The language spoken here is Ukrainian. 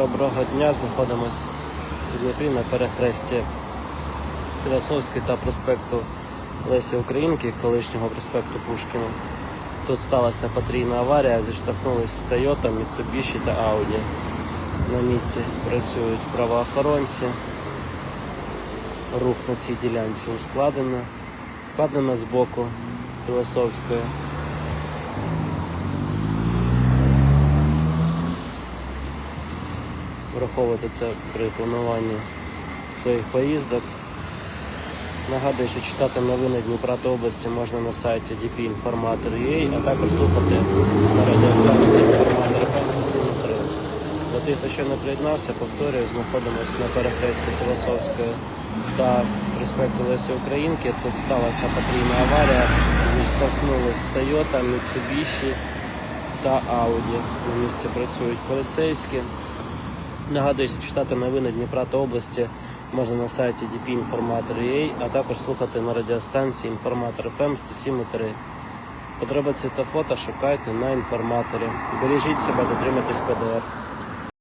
Доброго дня, знаходимось у Дніпрі на перехресті Філософської та проспекту Лесі Українки, колишнього проспекту Пушкіна. Тут сталася потрійна аварія, зіштовхнулись Toyota, Mitsubishi та Audi. На місці працюють правоохоронці. Рух на цій ділянці ускладнено. Складнено з боку філософської. Враховувати це при плануванні своїх поїздок. Нагадую, що читати новини Дніпра та області можна на сайті dpinformator.ua, а також слухати на радіостанції інформатор FM 3. Для тих, хто ще не приєднався, повторюю, знаходимося на перехресті Філософської та проспекту Лесі Українки. Тут сталася потрійна аварія, зіштовхнулись Toyota, Mitsubishi та Audi. На місці працюють поліцейські. Нагадую, що читати новини Дніпра та області можна на сайті dpinformator.ua, а також слухати на радіостанції Інформатор FM 107.3. Подробиці та фото шукайте на інформаторі. Бережіть себе, дотримуйтесь ПДР.